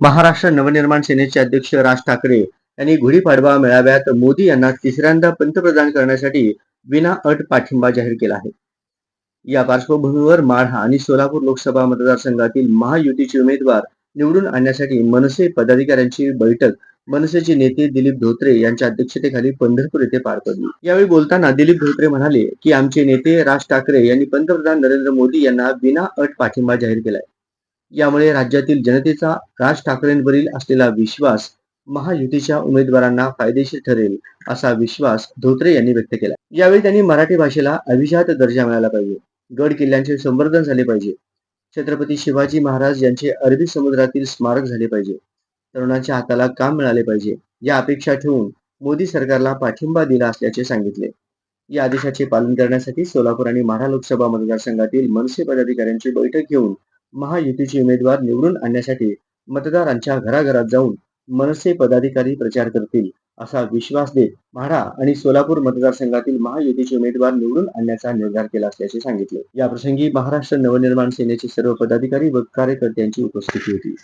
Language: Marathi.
महाराष्ट्र नवनिर्माण सेनेचे अध्यक्ष राज ठाकरे यांनी गुढीपाडवा मेळाव्यात मोदी यांना तिसऱ्यांदा पंतप्रधान करण्यासाठी विना अट पाठिंबा जाहीर केला आहे. या पार्श्वभूमीवर माढा आणि सोलापूर लोकसभा मतदारसंघातील महायुतीचे उमेदवार निवडून आणण्यासाठी मनसे पदाधिकाऱ्यांची बैठक मनसेचे नेते दिलीप धोत्रे यांच्या अध्यक्षतेखाली पंढरपूर येथे पार पडली. यावेळी बोलताना दिलीप धोत्रे म्हणाले की आमचे नेते राज ठाकरे यांनी पंतप्रधान नरेंद्र मोदी यांना विना अट पाठिंबा जाहीर केलाय. यामुळे राज्यातील जनतेचा राज ठाकरेंवरील असलेला विश्वास महायुतीच्या उमेदवारांना फायदेशीर ठरेल असा विश्वास धोत्रे यांनी व्यक्त केला. यावेळी त्यांनी मराठी भाषेला अभिजात दर्जा मिळाला पाहिजे. गड किल्ल्यांचे संवर्धन झाले पाहिजे. छत्रपती शिवाजी महाराज यांचे अरबी समुद्रातील स्मारक झाले पाहिजे. तरुणांच्या हाताला काम मिळाले पाहिजे. या अपेक्षा ठेवून मोदी सरकारला पाठिंबा दिला असल्याचे सांगितले. या आदेशाचे पालन करण्यासाठी सोलापूर आणि माढा लोकसभा मतदारसंघातील मनसे पदाधिकाऱ्यांची बैठक घेऊन महायुतीचे उमेदवार निवडून आणण्यासाठी मतदारांच्या घराघरात जाऊन मनसे पदाधिकारी प्रचार करतील असा विश्वास देत म्हाडा आणि सोलापूर मतदारसंघातील महायुतीचे उमेदवार निवडून आणण्याचा निर्धार केला असल्याचे सांगितले. या प्रसंगी महाराष्ट्र नवनिर्माण सेनेचे सर्व पदाधिकारी व कार्यकर्त्यांची उपस्थिती होती.